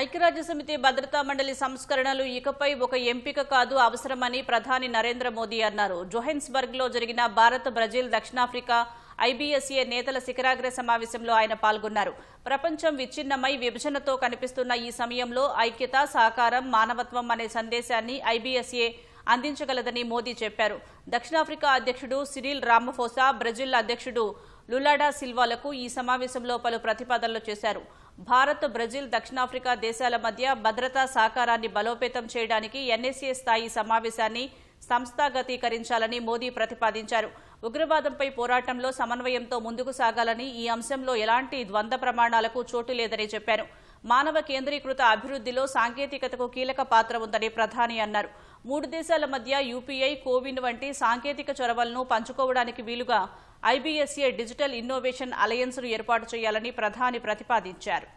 ఐక్యరాజ్య సమితి భద్రతా మండలి సంస్కరణలు ఇకపై ఒక ఎంపిక కాదు అవసరమని ప్రధాని నరేంద్ర మోదీ అన్నారు. జోహెన్స్బర్గ్లో జరిగిన భారత్ బ్రెజిల్ దక్షిణాఫ్రికా ఐబీఎస్ఏ నేతల శిఖరాగ్ర సమావేశంలో ఆయన పాల్గొన్నారు. ప్రపంచం విచ్ఛిన్నమై విభజనతో కనిపిస్తున్న ఈ సమయంలో ఐక్యత సహకారం మానవత్వం అనే సందేశాన్ని ఐబీఎస్ఏ అందించగలదని మోదీ చెప్పారు. దక్షిణాఫ్రికా అధ్యక్షుడు సిరిల్ రామఫోసా బ్రెజిల్ అధ్యక్షుడు లులాడా సిల్వాలకు ఈ సమావేశంలో పలు ప్రతిపాదనలు చేశారు. భారత్ బ్రెజిల్ దక్షిణాఫ్రికా దేశాల మధ్య భద్రతా సహకారాన్ని బలోపేతం చేయడానికి ఎన్ఎస్ఏ స్థాయి సమావేశాన్ని సంస్థాగతీకరించాలని మోదీ ప్రతిపాదించారు. ఉగ్రవాదంపై పోరాటంలో సమన్వయంతో ముందుకు సాగాలని ఈ అంశంలో ఎలాంటి ద్వంద్వ ప్రమాణాలకు చోటు లేదని చెప్పారు. మానవ కేంద్రీకృత అభివృద్ధిలో సాంకేతికతకు కీలక పాత్ర ఉందని ప్రధాని అన్నారు. మూడు దేశాల మధ్య యూపీఐ కోవిన్ వంటి సాంకేతిక చొరవలను పంచుకోవడానికి వీలుగా ఐబీఎస్ఏ డిజిటల్ ఇన్నోవేషన్ అలయన్స్ను ఏర్పాటు చేయాలని ప్రధాని ప్రతిపాదించారు.